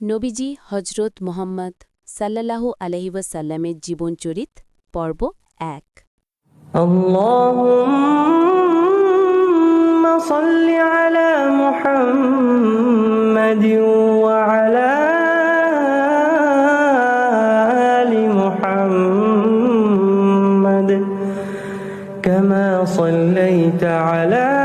নবীজি হজরত মোহাম্মদ সাল্লাল্লাহু আলহিবাসাল্লামের জীবনচরিত পর্ব এক اللهم صل على محمد وعلى آل محمد كما صليت على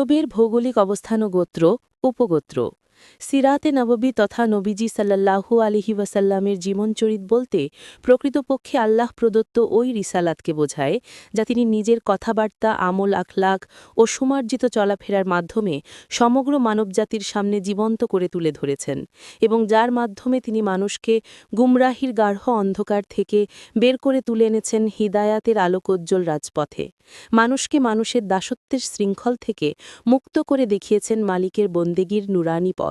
আরবের ভৌগোলিক অবস্থান ও গোত্র উপগোত্র। সিরাতে নববী তথা নবীজি সাল্লাল্লাহু আলিহি ওয়াসাল্লামের জীবনচরিত বলতে প্রকৃতপক্ষে আল্লাহ প্রদত্ত ওই রিসালাতকে বোঝায়, যা তিনি নিজের কথাবার্তা, আমল আখলাক ও সুমার্জিত চলাফেরার মাধ্যমে সমগ্র মানবজাতির সামনে জীবন্ত করে তুলে ধরেছেন এবং যার মাধ্যমে তিনি মানুষকে গুমরাহির গাঢ় অন্ধকার থেকে বের করে তুলে এনেছেন হিদায়াতের আলোকোজ্জ্বল রাজপথে। মানুষকে মানুষের দাসত্বের শৃঙ্খল থেকে মুক্ত করে দেখিয়েছেন মালিকের বন্দেগীর নুরানি পথ।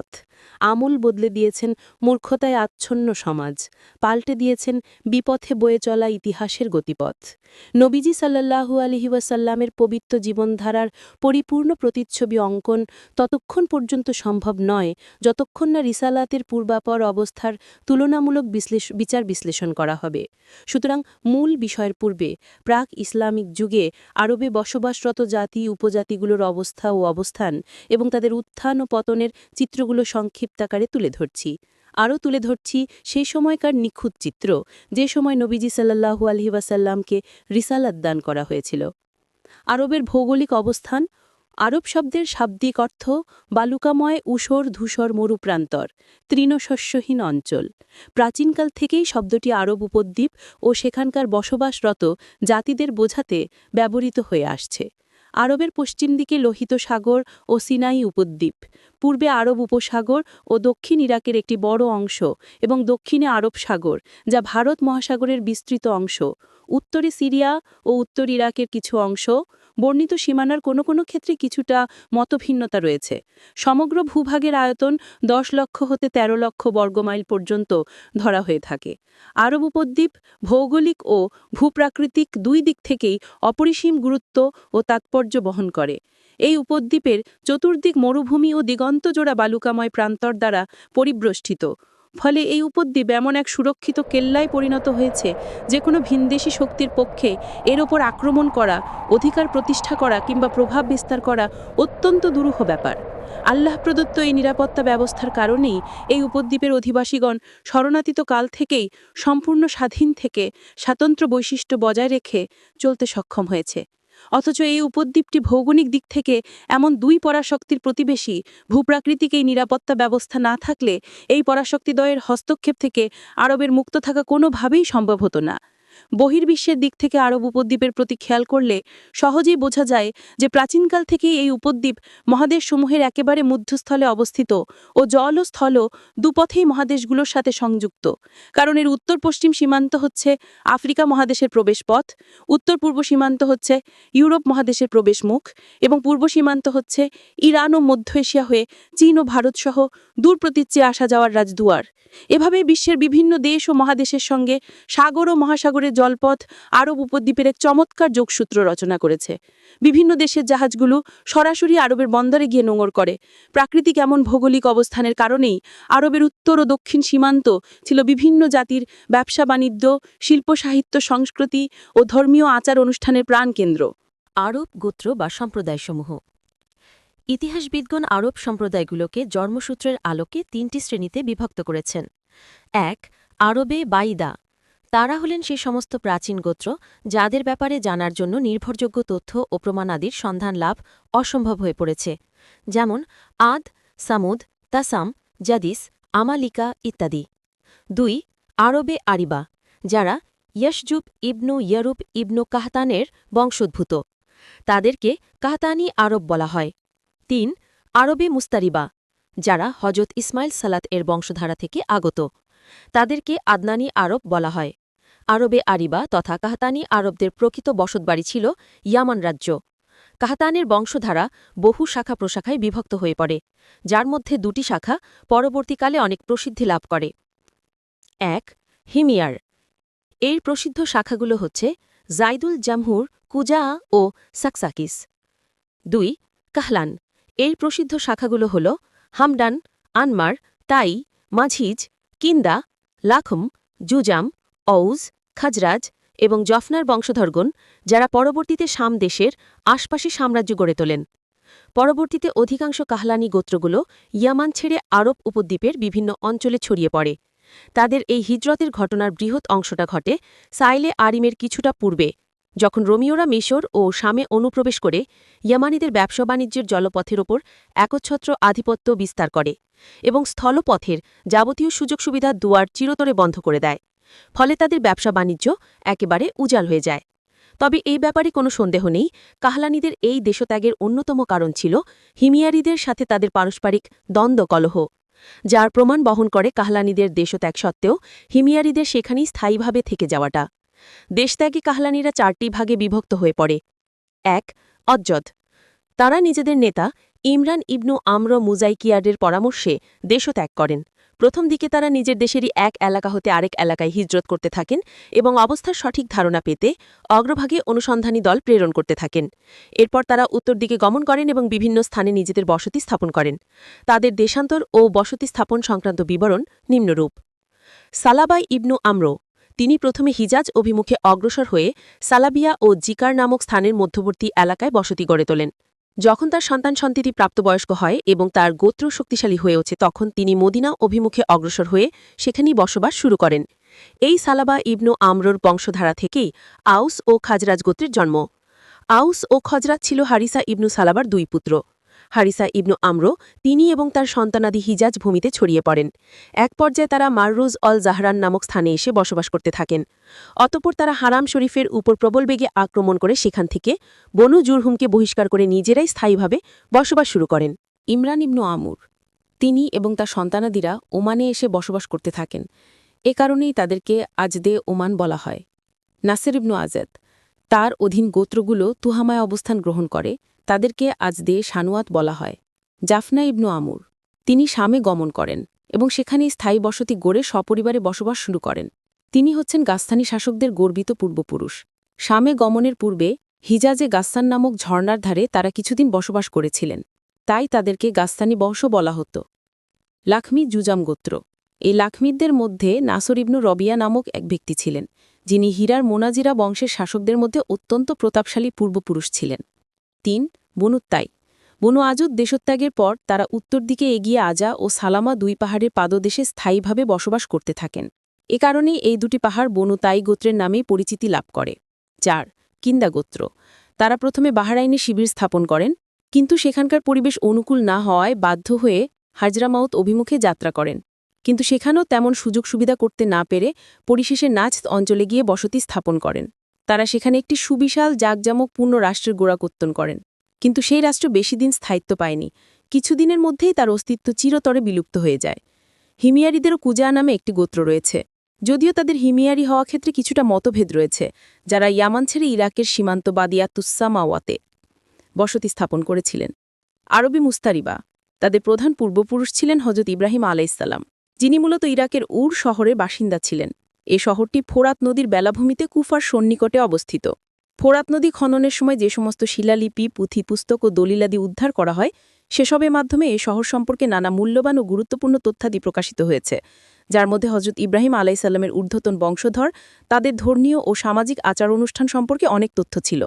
আমূল বদলে দিয়েছেন মূর্খতায় আচ্ছন্ন সমাজ। পাল্টে দিয়েছেন বিপথে বয়ে চলা ইতিহাসের গতিপথ। নবীজি সাল্লাল্লাহু আলহি ওয়াসাল্লামের পবিত্র জীবনধারার পরিপূর্ণ প্রতিচ্ছবি অঙ্কন ততক্ষণ পর্যন্ত সম্ভব নয়, যতক্ষণ না রিসালাতের পূর্বাপর অবস্থার তুলনামূলক বিচার বিশ্লেষণ করা হবে। সুতরাং মূল বিষয়ের পূর্বে প্রাক ইসলামিক যুগে আরবে বসবাসরত জাতি, উপজাতিগুলোর অবস্থা ও অবস্থান এবং তাদের উত্থান ও পতনের চিত্রগুলো সংক্ষিপ্তাকারে তুলে ধরছি। আরও তুলে ধরছি সেই সময়কার নিখুঁত চিত্র, যে সময় নবীজি সাল্লাল্লাহু আলহি ওয়াসাল্লামকে রিসালাত দান করা হয়েছিল। আরবের ভৌগোলিক অবস্থান, আরব শব্দের শাব্দিক অর্থ বালুকাময় উষর ধূসর মরুপ্রান্তর, তৃণশস্যহীন অঞ্চল। প্রাচীনকাল থেকেই শব্দটি আরব উপদ্বীপ ও সেখানকার বসবাসরত জাতিদের বোঝাতে ব্যবহৃত হয়ে আসছে। আরবের পশ্চিম দিকে লোহিত সাগর ও সিনাই উপদ্বীপ, পূর্বে আরব উপসাগর ও দক্ষিণ ইরাকের একটি বড় অংশ এবং দক্ষিণে আরব সাগর, যা ভারত মহাসাগরের বিস্তৃত অংশ। উত্তরে সিরিয়া ও উত্তর ইরাকের কিছু অংশ, বর্ণিত সীমানার কোনো কোনো ক্ষেত্রে কিছুটা মতভিন্নতা রয়েছে। সমগ্র ভূভাগের আয়তন দশ লক্ষ হতে ১৩ লক্ষ বর্গমাইল পর্যন্ত ধরা হয়ে থাকে। আরব উপদ্বীপ, ভৌগোলিক ও ভূপ্রাকৃতিক দুই দিক থেকেই অপরিসীম গুরুত্ব ও তাৎপর্য বহন করে। এই উপদ্বীপের চতুর্দিক মরুভূমি ও দিগন্তজোড়া বালুকাময় প্রান্তর দ্বারা পরিব্রষ্টিত ফলে এই উপদ্বীপ এমন এক সুরক্ষিত কেল্লায় পরিণত হয়েছে যে কোনো ভিনদেশী শক্তির পক্ষে এর ওপর আক্রমণ করা, অধিকার প্রতিষ্ঠা করা কিংবা প্রভাব বিস্তার করা অত্যন্ত দুরূহ ব্যাপার। আল্লাহ প্রদত্ত এই নিরাপত্তা ব্যবস্থার কারণেই এই উপদ্বীপের অধিবাসীগণ শরণাতীত কাল থেকেই সম্পূর্ণ স্বাধীন থেকে স্বাতন্ত্র্য বৈশিষ্ট্য বজায় রেখে চলতে সক্ষম হয়েছে। অথচ এই উপদ্বীপটি ভৌগোলিক দিক থেকে এমন দুই পরাশক্তির প্রতিবেশী, ভূপ্রাকৃতিক এই নিরাপত্তা ব্যবস্থা না থাকলে এই পরাশক্তিদ্বয়ের হস্তক্ষেপ থেকে আরবের মুক্ত থাকা কোনোভাবেই সম্ভব হতো না। বহির্বিশ্বের দিক থেকে আরব উপদ্বীপের প্রতি খেয়াল করলে সহজেই বোঝা যায় যে প্রাচীনকাল থেকেই এই উপদ্বীপ মহাদেশসমূহের একেবারে মধ্যস্থলে অবস্থিত ও জল ও স্থল দুপথেই মহাদেশগুলোর সাথে সংযুক্ত। কারণ এর উত্তর পশ্চিম সীমান্ত হচ্ছে আফ্রিকা মহাদেশের প্রবেশপথ, উত্তর পূর্ব সীমান্ত হচ্ছে ইউরোপ মহাদেশের প্রবেশ মুখ এবং পূর্ব সীমান্ত হচ্ছে ইরান ও মধ্য এশিয়া হয়ে চীন ও ভারতসহ দূর প্রতীচ্যে আসা যাওয়ার রাজদুয়ার। এভাবে বিশ্বের বিভিন্ন দেশ ও মহাদেশের সঙ্গে সাগর ও মহাসাগরের সাগরের জলপথ আরব উপদ্বীপের এক চমৎকার যোগসূত্র রচনা করেছে। বিভিন্ন দেশের জাহাজগুলো সরাসরি আরবের বন্দরে গিয়ে নোঙর করে। প্রাকৃতিক এমন ভৌগোলিক অবস্থানের কারণেই আরবের উত্তর ও দক্ষিণ সীমান্ত ছিল বিভিন্ন জাতির ব্যবসা, বাণিজ্য, শিল্প, সাহিত্য, সংস্কৃতি ও ধর্মীয় আচার অনুষ্ঠানের প্রাণকেন্দ্র আরব গোত্র বা সম্প্রদায়সমূহ। ইতিহাসবিদগণ আরব সম্প্রদায়গুলোকে জন্মসূত্রের আলোকে তিনটি শ্রেণীতে বিভক্ত করেছেন। এক, আরবে বাইদা তারা হলেন সেই সমস্ত প্রাচীন গোত্র, যাদের ব্যাপারে জানার জন্য নির্ভরযোগ্য তথ্য ও প্রমাণাদির সন্ধান লাভ অসম্ভব হয়ে পড়েছে। যেমন, আদ, সামুদ, তাসাম, জাদিস, আমালিকা ইত্যাদি। দুই, আরবে আরিবা, যারা ইয়শজুব ইবনু ইয়ারুব ইবনু কাহতানের বংশোদ্ভূত। তাদেরকে কাহতানি আরব বলা হয়। তিন, আরবে মুস্তারিবা, যারা হজরত ইসমাইল সালাত এর বংশধারা থেকে আগত। তাদেরকে আদনানি আরব বলা হয়। আরবে আরিবা তথা কাহতানি আরবদের প্রকৃত বসতবাড়ি ছিল ইয়ামান রাজ্য। কাহতানের বংশধারা বহু শাখা প্রশাখায় বিভক্ত হয়ে পড়ে, যার মধ্যে দুটি শাখা পরবর্তীকালে অনেক প্রসিদ্ধি লাভ করে। এক, হিমিয়ার। এর প্রসিদ্ধ শাখাগুলো হচ্ছে জাইদুল জামহুর, কুজা ও সাকসাকিস। দুই, কাহলান। এর প্রসিদ্ধ শাখাগুলো হল হামডান আনমার, তাই, মাঝিজ, কিন্দা, লাখম, জুজাম, ঔজ খাজরাজ এবং জফনার বংশধরগণ, যারা পরবর্তীতে শাম দেশের আশপাশে সাম্রাজ্য গড়ে তোলেন। পরবর্তীতে অধিকাংশ কাহলানি গোত্রগুলো ইয়ামান ছেড়ে আরব উপদ্বীপের বিভিন্ন অঞ্চলে ছড়িয়ে পড়ে। তাদের এই হিজরতের ঘটনার বৃহৎ অংশটা ঘটে সাইলে আরিমের কিছুটা পূর্বে, যখন রোমিওরা মিশর ও শামে অনুপ্রবেশ করে ইয়ামানিদের ব্যবসা বাণিজ্যের জলপথের ওপর একচ্ছত্র আধিপত্য বিস্তার করে এবং স্থলপথের যাবতীয় সুযোগ সুবিধা দুয়ার চিরতরে বন্ধ করে দেয়। ফলে তাদের ব্যবসা বাণিজ্য একেবারে উজাল হয়ে যায়। তবে এই ব্যাপারে কোনো সন্দেহ নেই, কাহলানিদের এই দেশত্যাগের অন্যতম কারণ ছিল হিমিয়ারিদের সাথে তাদের পারস্পরিক দ্বন্দ্ব কলহ, যার প্রমাণ বহন করে কাহলানিদের দেশত্যাগ সত্ত্বেও হিমিয়ারিদের সেখানেই স্থায়ীভাবে থেকে যাওয়াটা। দেশত্যাগী কাহলানিরা চারটি ভাগে বিভক্ত হয়ে পড়ে। এক অজ্জদ তারা নিজেদের নেতা ইমরান ইবনু আমর মুজাইকিয়ারের পরামর্শে দেশত্যাগ করেন। প্রথম দিকে তারা নিজের দেশেরই এক এলাকা হতে আরেক এলাকায় হিজরত করতে থাকেন এবং অবস্থার সঠিক ধারণা পেতে অগ্রভাগে অনুসন্ধানী দল প্রেরণ করতে থাকেন। এরপর তারা উত্তর দিকে গমন করেন এবং বিভিন্ন স্থানে নিজেদের বসতি স্থাপন করেন। তাদের দেশান্তর ও বসতি স্থাপন সংক্রান্ত বিবরণ নিম্নরূপ। সালাবাই ইবনু আমরো, তিনি প্রথমে হিজাজ অভিমুখে অগ্রসর হয়ে সালাবিয়া ও জিকার নামক স্থানের মধ্যবর্তী এলাকায় বসতি গড়ে তোলেন। যখন তার সন্তান সন্ততি প্রাপ্তবয়স্ক হয় এবং তার গোত্র শক্তিশালী হয়ে ওঠে, তখন তিনি মদিনা অভিমুখে অগ্রসর হয়ে সেখানেই বসবাস শুরু করেন। এই সালাবা ইবনু আমরোর বংশধারা থেকেই আউস ও খাজরাজ গোত্রের জন্ম। আউস ও খজরাজ ছিল হারিসা ইবনু সালাবার দুই পুত্র। হারিসা ইবনু আমরো, তিনি এবং তার সন্তানাদি হিজাজ ভূমিতে ছড়িয়ে পড়েন। এক পর্যায়ে তারা মাররুজ অল জাহরান নামক স্থানে এসে বসবাস করতে থাকেন। অতপর তারা হারাম শরীফের উপর প্রবল বেগে আক্রমণ করে সেখান থেকে বনু জুরহুমকে বহিষ্কার করে নিজেরাই স্থায়ীভাবে বসবাস শুরু করেন। ইমরান ইবনু আমুর, তিনি এবং তার সন্তানাদিরা ওমানে এসে বসবাস করতে থাকেন। এ কারণেই তাদেরকে আজদে ওমান বলা হয়। নাসির ইবনু আজাদ তার অধীন গোত্রগুলো তুহামায় অবস্থান গ্রহণ করে, তাদেরকে আজদে সানুয়াত বলা হয়। জাফনা ইবনু আমুর। তিনি শামে গমন করেন এবং সেখানে স্থায়ী বসতি গড়ে সপরিবারে বসবাস শুরু করেন। তিনি হচ্ছেন গাস্তানি শাসকদের গর্বিত পূর্বপুরুষ। শামে গমনের পূর্বে হিজাজে গাস্তান নামক ঝর্ণার ধারে তারা কিছুদিন বসবাস করেছিলেন। তাই তাদেরকে গাস্তানি বংশ বলা হতো। লাখমি জুজাম গোত্র। এই লাখমিদদের মধ্যে নাসর ইবনু রবিয়া নামক এক ব্যক্তি ছিলেন। যিনি হীরার মোনাজিরা বংশের শাসকদের মধ্যে অত্যন্ত প্রতাপশালী পূর্বপুরুষ ছিলেন। তিন বনুত্তাই বনু আজুদ দেশত্যাগের পর তারা উত্তর দিকে এগিয়ে আজা ও সালামা দুই পাহাড়ের পাদদেশে স্থায়ীভাবে বসবাস করতে থাকেন। এ কারণেই এই দুটি পাহাড় বনু তাই গোত্রের নামেই পরিচিতি লাভ করে। চার, কিন্দা গোত্র। তারা প্রথমে বাহারাইনে শিবির স্থাপন করেন, কিন্তু সেখানকার পরিবেশ অনুকূল না হওয়ায় বাধ্য হয়ে হাজরামাউত অভিমুখে যাত্রা করেন। কিন্তু সেখানেও তেমন সুযোগ সুবিধা করতে না পেরে পরিশেষে নাচ অঞ্চলে গিয়ে বসতি স্থাপন করেন। তারা সেখানে একটি সুবিশাল জাকজামকপূর্ণ রাষ্ট্রের গোড়াকত্তন করেন। কিন্তু সেই রাষ্ট্র বেশি দিন স্থায়িত্ব পায়নি। কিছুদিনের মধ্যেই তার অস্তিত্ব চিরতরে বিলুপ্ত হয়ে যায়। হিমিয়ারিদেরও কুজা নামে একটি গোত্র রয়েছে। যদিও তাদের হিমিয়ারি হওয়া ক্ষেত্রে কিছুটা মতভেদ রয়েছে, যারা ইয়ামান ছেড়ে ইরাকের সীমান্ত বাদিয়া তুসামাওয়াতে বসতি স্থাপন করেছিলেন। আরবি মুস্তারিবা, তাদের প্রধান পূর্বপুরুষ ছিলেন হজরত ইব্রাহিম আলাইসাল্লাম যিনি মূলত ইরাকের উর শহরের বাসিন্দা ছিলেন। এ শহরটি ফোরাত নদীর বেলাভূমিতে কুফার সন্নিকটে অবস্থিত। ফোরাত নদী খননের সময় যে সমস্ত শিলালিপি পুঁথি পুস্তক ও দলিলাদি উদ্ধার করা হয়, সেসবের মাধ্যমে এই শহর সম্পর্কে নানা মূল্যবান ও গুরুত্বপূর্ণ তথ্যাদি প্রকাশিত হয়েছে, যার মধ্যে হজরত ইব্রাহিম আলাইসাল্লামের ঊর্ধ্বতন বংশধর, তাদের ধর্মীয় ও সামাজিক আচার অনুষ্ঠান সম্পর্কে অনেক তথ্য ছিল।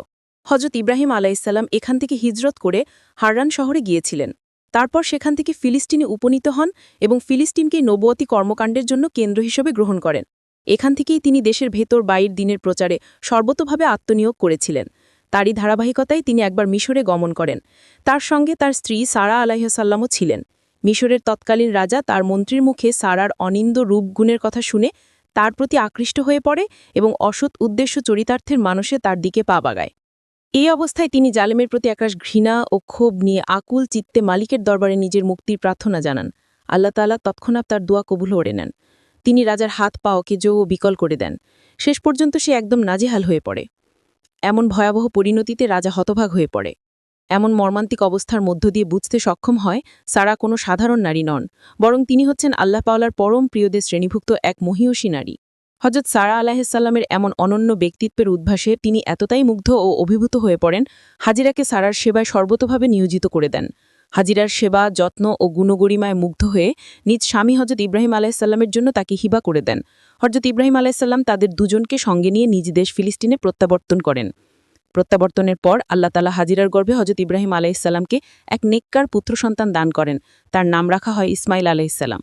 হজরত ইব্রাহিম আলাইসাল্লাম এখান থেকে হিজরত করে হাররান শহরে গিয়েছিলেন। তারপর সেখান থেকে ফিলিস্তিনে উপনীত হন এবং ফিলিস্তিনকে নবতী কর্মকাণ্ডের জন্য কেন্দ্র হিসেবে গ্রহণ করেন। এখান থেকেই তিনি দেশের ভেতর বাইর দিনের প্রচারে সর্বতভাবে আত্মনিয়োগ করেছিলেন। তারই ধারাবাহিকতায় তিনি একবার মিশরে গমন করেন। তার সঙ্গে তার স্ত্রী সারা আলাইসাল্লামও ছিলেন। মিশরের তৎকালীন রাজা তার মন্ত্রীর মুখে সারার অনিন্দ রূপগুণের কথা শুনে তার প্রতি আকৃষ্ট হয়ে পড়ে এবং অসৎ উদ্দেশ্য চরিতার্থের মানুষে তার দিকে পা বাগায়। এই অবস্থায় তিনি জালেমের প্রতি একরাশ ঘৃণা ও ক্ষোভ নিয়ে আকুল চিত্তে মালিকের দরবারে নিজের মুক্তির প্রার্থনা জানান। আল্লাহ তাআলা তৎক্ষণাৎ তার দোয়া কবুল ওড়ে নেন। তিনি রাজার হাত পা অকেজো ও বিকল করে দেন। শেষ পর্যন্ত সে একদম নাজেহাল হয়ে পড়ে। এমন ভয়াবহ পরিণতিতে রাজা হতভাগ হয়ে পড়ে। এমন মর্মান্তিক অবস্থার মধ্য দিয়ে বুঝতে সক্ষম হয় সারা কোনো সাধারণ নারী নন, বরং তিনি হচ্ছেন আল্লাহ পাওলার পরম প্রিয়দের শ্রেণীভুক্ত এক মহিয়সী নারী। হজরত সারা আলাহিসাল্লামের এমন অনন্য ব্যক্তিত্বের উদ্ভাসে তিনি এতটাই মুগ্ধ ও অভিভূত হয়ে পড়েন, হাজিরাকে সারার সেবায় সর্বতভাবে নিয়োজিত করে দেন। হাজিরার সেবা, যত্ন ও গুণগরিমায় মুগ্ধ হয়ে নিজ স্বামী হজরত ইব্রাহিম আলাহিসাল্লামের জন্য তাকে হিবা করে দেন। হজরত ইব্রাহিম আলাহিসাল্লাম তাদের দুজনকে সঙ্গে নিয়ে নিজ দেশ ফিলিস্তিনে প্রত্যাবর্তন করেন। প্রত্যাবর্তনের পর আল্লাহ তালা হাজিরার গর্ভে হজরত ইব্রাহিম আলাইসাল্লামকে এক নেককার পুত্র সন্তান দান করেন। তার নাম রাখা হয় ইসমাইল আলাইসাল্লাম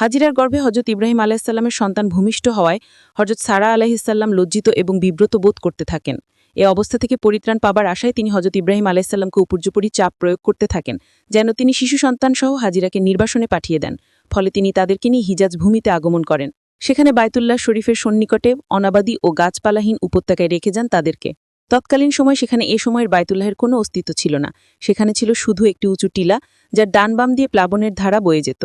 হাজিরার গর্ভে হজরত ইব্রাহিম আলাইসাল্লামের সন্তান ভূমিষ্ঠ হওয়ায় হজরত সারা আলাইসাল্লাম লজ্জিত এবং বিব্রত বোধ করতে থাকেন। এ অবস্থা থেকে পরিত্রাণ পাবার আশায় তিনি হজরত ইব্রাহিম আলাইসাল্লামকে উপর্যুপরি চাপ প্রয়োগ করতে থাকেন, যেন তিনি শিশু সন্তানসহ হাজিরাকে নির্বাসনে পাঠিয়ে দেন, ফলে তিনি তাদেরকে নিয়ে হিজাজ ভূমিতে আগমন করেন। সেখানে বায়তুল্লাহ শরীফের সন্নিকটে অনাবাদী ও গাছপালাহীন উপত্যকায় রেখে যান তাদেরকে। তৎকালীন সময় সেখানে এ সময়ের বায়তুল্লাহের কোনো অস্তিত্ব ছিল না। সেখানে ছিল শুধু একটি উঁচু টিলা, যার ডান বাম দিয়ে প্লাবনের ধারা বয়ে যেত।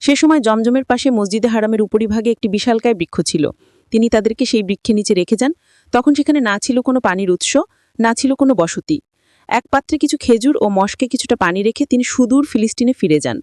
সে সময় জমজমের পাশে মসজিদে হারামের উপরিভাগে একটি বিশালকায় বৃক্ষ ছিল। তিনি তাদেরকে সেই বৃক্ষের নিচে রেখে যান। তখন সেখানে না ছিল কোনো পানির উৎস, না ছিল কোনো বসতি। এক পাত্রে কিছু খেজুর ও মশকে কিছুটা পানি রেখে তিনি সুদূর ফিলিস্তিনে ফিরে যান।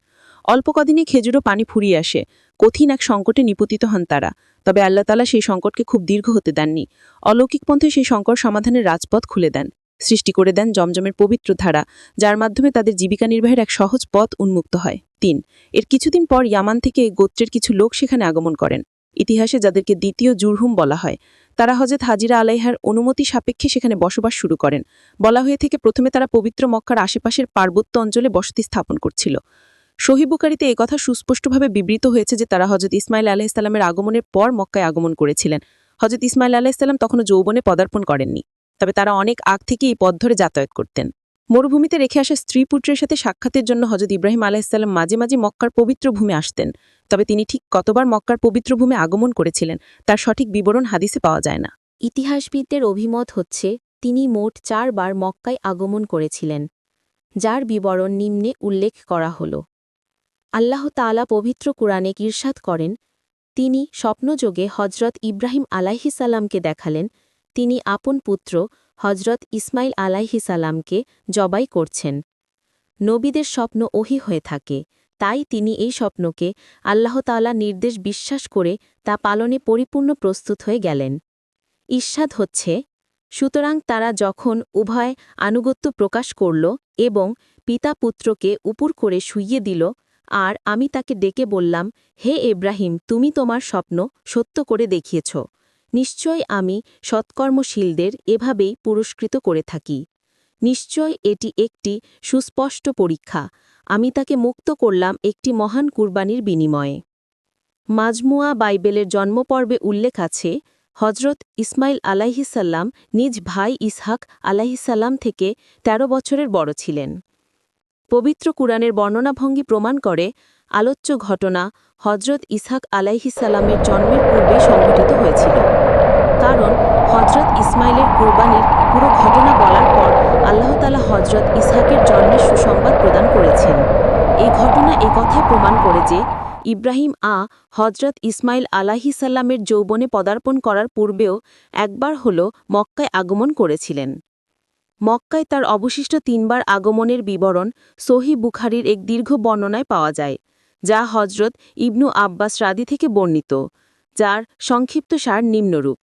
অল্প কদিনে খেজুর ও পানি ফুরিয়ে আসে। কঠিন এক সংকটে নিপতিত হন তারা। তবে আল্লাহ তালা সেই সংকটকে খুব দীর্ঘ হতে দেননি। অলৌকিক পন্থে সেই সংকট সমাধানের রাজপথ খুলে দেন। সৃষ্টি করে দেন জমজমের পবিত্র ধারা, যার মাধ্যমে তাদের জীবিকা নির্বাহের এক সহজ পথ উন্মুক্ত হয়। তিন, এর কিছুদিন পর ইয়ামান থেকে গোত্রের কিছু লোক সেখানে আগমন করেন। ইতিহাসে যাদেরকে দ্বিতীয় জুরহুম বলা হয়, তারা হজরত হাজিরা আলাইহার অনুমতি সাপেক্ষে সেখানে বসবাস শুরু করেন। বলা হয়ে থেকে, প্রথমে তারা পবিত্র মক্কার আশেপাশের পার্বত্য অঞ্চলে বসতি স্থাপন করছিল। সহিবুকারিতে কথা সুস্পষ্টভাবে বিবৃত হয়েছে যে তারা হজরত ইসমাইল আলাহিসাল্লামের আগমনের পর মক্কায় আগমন করেছিলেন। হজরত ইসমাইল আলাহিসাল্লাম তখনও যৌবনে পদার্পণ করেননি, তবে তারা অনেক আগ থেকে এই পথ ধরে যাতায়াত করতেন। মরুভূমিতে রেখে আসা স্ত্রী পুত্রের সাথে সাক্ষাতের জন্য হজরত ইব্রাহিম আলাহিসাল্লাম মাঝে মাঝে মক্কার পবিত্র ভূমে আসতেন, তবে তিনি ঠিক কতবার মক্কার পবিত্র ভূমে আগমন করেছিলেন তার সঠিক বিবরণ হাদিসে পাওয়া যায় না। ইতিহাসবিদদের অভিমত হচ্ছে, তিনি মোট চারবার মক্কায় আগমন করেছিলেন, যার বিবরণ নিম্নে উল্লেখ করা হল। আল্লাহ তাআলা পবিত্র কুরআনে ঈর্ষাদ করেন, তিনি স্বপ্নযোগে হজরত ইব্রাহিম আলাইহিসাল্লামকে দেখালেন, তিনি আপন পুত্র হজরত ইসমাইল আলাইহিসাল্লামকে জবাই করছেন। নবীদের স্বপ্ন ওহি হয়ে থাকে, তাই তিনি এই স্বপ্নকে আল্লাহ তাআলা নির্দেশ বিশ্বাস করে তা পালনে পরিপূর্ণ প্রস্তুত হয়ে গেলেন। ঈর্ষাদ হচ্ছে, সুতরাং তারা যখন উভয় আনুগত্য প্রকাশ করল এবং পিতা পুত্রকে উপর করে শুইয়ে দিল আর আমি তাকে ডেকে বললাম, হে এব্রাহিম তুমি তোমার স্বপ্ন সত্য করে দেখিয়েছ। নিশ্চয় আমি সৎকর্মশীলদের এভাবেই পুরস্কৃত করে থাকি। নিশ্চয় এটি একটি সুস্পষ্ট পরীক্ষা। আমি তাকে মুক্ত করলাম একটি মহান কুরবানির বিনিময়ে। মাজমুয়া বাইবেলের জন্মপর্বে উল্লেখ আছে হজরত ইসমাইল আলাইহিসাল্লাম নিজ ভাই ইসহাক আলাইহিসাল্লাম থেকে ১৩ বছরের বড় ছিলেন। পবিত্র কুরআনের বর্ণনাভঙ্গি প্রমাণ করে আলোচ্য ঘটনা হজরত ইসহাক আলাইহিসাল্লামের জন্মের পূর্বে সংঘটিত হয়েছিল। কারণ হজরত ইসমাইলের কুরবানির পুরো ঘটনা বলার পর আল্লাহতালা হজরত ইসহাকের জন্মের সুসংবাদ প্রদান করেছেন। এই ঘটনা কথা প্রমাণ করে যে ইব্রাহিম আ হজরত ইসমাইল আলাহিসাল্লামের যৌবনে পদার্পণ করার পূর্বেও একবার হল মক্কায় আগমন করেছিলেন। মক্কায় তার অবশিষ্ট তিনবার আগমনের বিবরণ সহি বুখারির এক দীর্ঘ বর্ণনায় পাওয়া যায়, যা হজরত ইবনু আব্বাস রাদি থেকে বর্ণিত, যার সংক্ষিপ্ত সার নিম্নরূপ।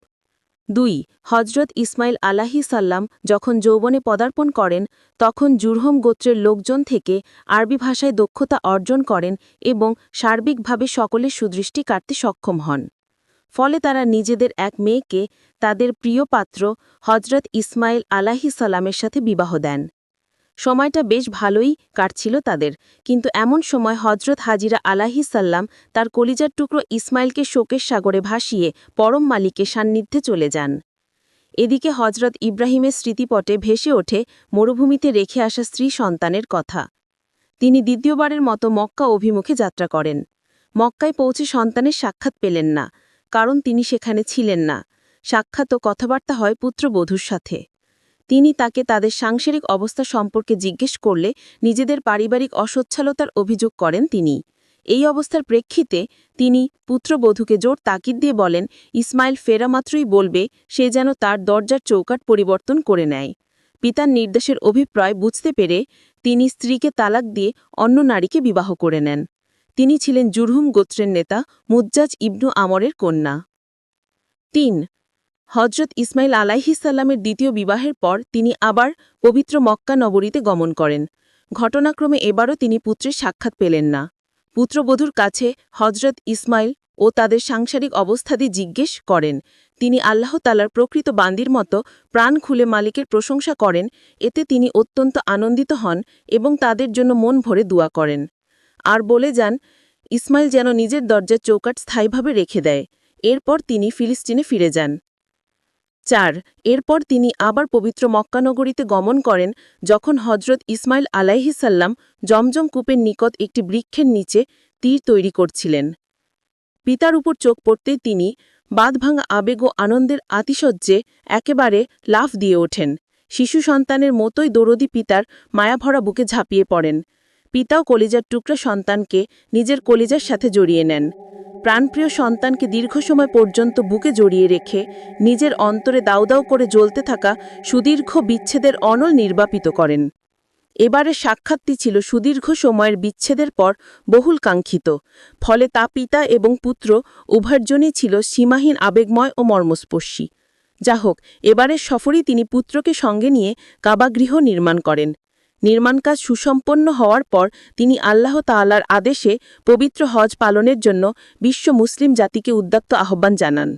দুই হজরত ইসমাইল আলাহি সাল্লাম যখন যৌবনে পদার্পণ করেন, তখন জুরহম গোত্রের লোকজন থেকে আরবি ভাষায় দক্ষতা অর্জন করেন এবং সার্বিকভাবে সকলের সুদৃষ্টি কাটতে সক্ষম হন। ফলে তারা নিজেদের এক মেয়েকে তাদের প্রিয় পাত্র হজরত ইসমাইল আলাহি সাল্লামের সাথে বিবাহ দেন। সময়টা বেশ ভালোই কাটছিল তাদের, কিন্তু এমন সময় হজরত হাজিরা আলাহি সাল্লাম তার কলিজার টুকরো ইসমাইলকে শোকের সাগরে ভাসিয়ে পরম মালিকের সান্নিধ্যে চলে যান। এদিকে হজরত ইব্রাহিমের স্মৃতিপটে ভেসে ওঠে মরুভূমিতে রেখে আসা স্ত্রী সন্তানের কথা। তিনি দ্বিতীয়বারের মতো মক্কা অভিমুখে যাত্রা করেন। মক্কায় পৌঁছে সন্তানের সাক্ষাৎ পেলেন না। কারণ তিনি সেখানে ছিলেন না। সাক্ষাৎ ও কথাবার্তা হয় পুত্রবধূর সাথে। তিনি তাকে তাদের সাংসারিক অবস্থা সম্পর্কে জিজ্ঞেস করলে নিজেদের পারিবারিক অসচ্ছলতার অভিযোগ করেন তিনি। এই অবস্থার প্রেক্ষিতে তিনি পুত্রবধূকে জোর তাকিদ দিয়ে বলেন, ইসমাইল ফেরা মাত্রই বলবে, সে যেন তার দরজার চৌকাট পরিবর্তন করে নেয়। পিতার নির্দেশের অভিপ্রায় বুঝতে পেরে তিনি স্ত্রীকে তালাক দিয়ে অন্য নারীকে বিবাহ করে নেন। তিনি ছিলেন জুরহুম গোত্রের নেতা, মুজ্জাজ ইবনু আমরের কন্যা। তিন হজরত ইসমাইল আলাইহিসাল্লামের দ্বিতীয় বিবাহের পর তিনি আবার পবিত্র মক্কা নগরীতে গমন করেন। ঘটনাক্রমে এবারও তিনি পুত্রের সাক্ষাৎ পেলেন না। পুত্রবধূর কাছে হজরত ইসমাইল ও তাদের সাংসারিক অবস্থাদি জিজ্ঞেস করেন। তিনি আল্লাহ তালার প্রকৃত বান্দির মতো প্রাণ খুলে মালিকের প্রশংসা করেন। এতে তিনি অত্যন্ত আনন্দিত হন এবং তাদের জন্য মন ভরে দোয়া করেন। আর বলে যান, ইসমাইল যেন নিজের দরজার চৌকাট স্থায়ীভাবে রেখে দেয়। এরপর তিনি ফিলিস্তিনে ফিরে যান। চার, এরপর তিনি আবার পবিত্র মক্কানগরীতে গমন করেন, যখন হজরত ইসমাইল আলাইহিসাল্লাম জমজম কূপের নিকট একটি বৃক্ষের নিচে তীর তৈরি করছিলেন। পিতার উপর চোখ পড়তেই তিনি বাঁধভাঙা আবেগ ও আনন্দের আতিশয্যে একেবারে লাফ দিয়ে ওঠেন। শিশু সন্তানের মতোই দরদি পিতার মায়াভরা বুকে ঝাঁপিয়ে পড়েন। পিতাও কলিজার টুকরা সন্তানকে নিজের কলিজার সাথে জড়িয়ে নেন। প্রাণপ্রিয় সন্তানকে দীর্ঘ সময় পর্যন্ত বুকে জড়িয়ে রেখে নিজের অন্তরে দাউ দাউ করে জ্বলতে থাকা সুদীর্ঘ বিচ্ছেদের অনল নির্বাপিত করেন। এবারের সাক্ষাৎটি ছিল সুদীর্ঘ সময়ের বিচ্ছেদের পর বহুল কাঙ্ক্ষিত ফলে তা পিতা এবং পুত্র উভয়জনই ছিল সীমাহীন আবেগময় ও মর্মস্পর্শী। যা হোক এবারের সফরই তিনি পুত্রকে সঙ্গে নিয়ে কাবাগৃহ নির্মাণ করেন। নির্মাণ কাজ সুসম্পন্ন হওয়ার পর তিনি আল্লাহ তাআলার আদেশে পবিত্র হজ পালনের জন্য বিশ্ব মুসলিম জাতিকে উদ্যাক্ত আহ্বান জানান।